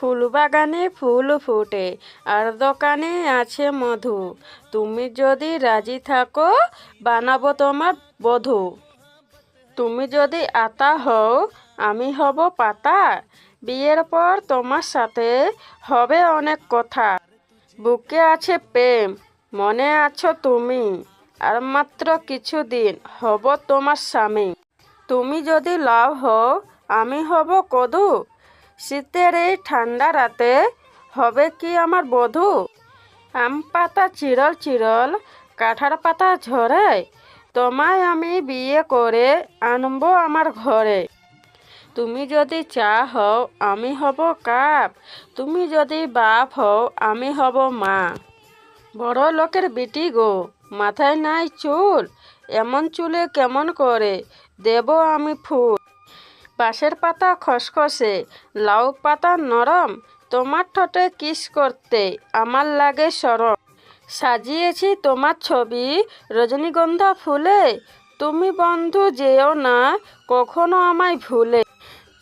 ফুল বাগানে ফুল ফোটে, আর দোকানে আছে মধু। তুমি যদি রাজি থাকো, বানাবো তোমার বধূ। তুমি যদি আতা হও, আমি হব পাতা। বিয়ের পর তোমার সাথে হবে অনেক কথা। বুকে আছে প্রেম, মনে আছো তুমি। আর মাত্র কিছুদিন হব তোমার স্বামী। তুমি যদি লাভ হও, আমি হব কদু। শীতের এই ঠান্ডা রাতে হবে কি আমার বধু? আম পাতা চিরল চিরল কাঁঠার পাতা ঝরে, তোমায় আমি বিয়ে করে আনব আমার ঘরে। তুমি যদি চা হও, আমি হব কাপ। তুমি যদি বাপ হও, আমি হব মা। বড় লোকের বিটি গো, মাথায় নাই চুল। এমন চুলে কেমন করে দেব আমি ফুল? বাঁশের পাতা খসখসে, লাউ পাতা নরম, তোমার ঠোঁটে কিস করতে আমার লাগে সরম সাজিয়েছি তোমার ছবি, রজনীগন্ধা ফুলে, তুমি বন্ধু যেও না কখনো আমায় ভুলে।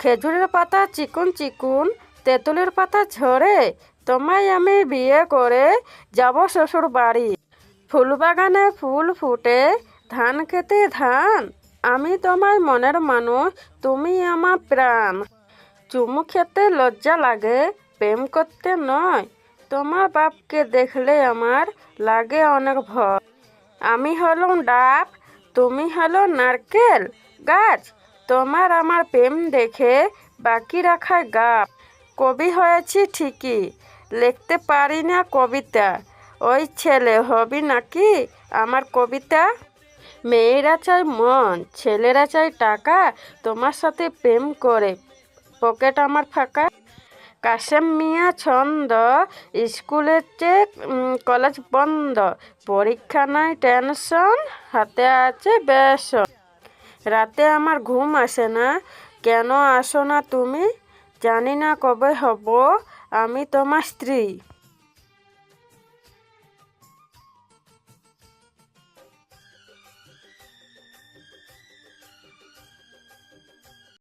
খেজুরের পাতা চিকুন চিকুন, তেঁতুলের পাতা ঝরে, তোমায় আমি বিয়ে করে যাব শ্বশুর বাড়ি ফুল বাগানে ফুল ফুটে, ধান খেতে ধান আমি তোমায় মনের মানুষ, তুমি আমার প্রাণ। চুমু খেতে লজ্জা লাগে, প্রেম করতে নয়। তোমার বাপকে দেখলে আমার লাগে অনেক ভয়। আমি হলাম ডাব, তুমি হলো নারকেল গাছ। তোমার আমার প্রেম দেখে বাকি রাখায় গাপ কবি হয়েছি ঠিকই, লিখতে পারি না কবিতা। ওই ছেলে হবি নাকি আমার কবিতা? মেয়েরা চায় মন, ছেলেরা চায় টাকা, তোমার সাথে প্রেম করে। পকেট আমার ফাঁকা। কাশেম মিয়া ছন্দ, স্কুলের চেয়ে কলেজ বন্ধ। পরীক্ষা নাই, টেনশন, হাতে আছে বেসন। রাতে আমার ঘুম আসে না। কেন আসো না তুমি? জানি না কবে হব। আমি তোমার স্ত্রী।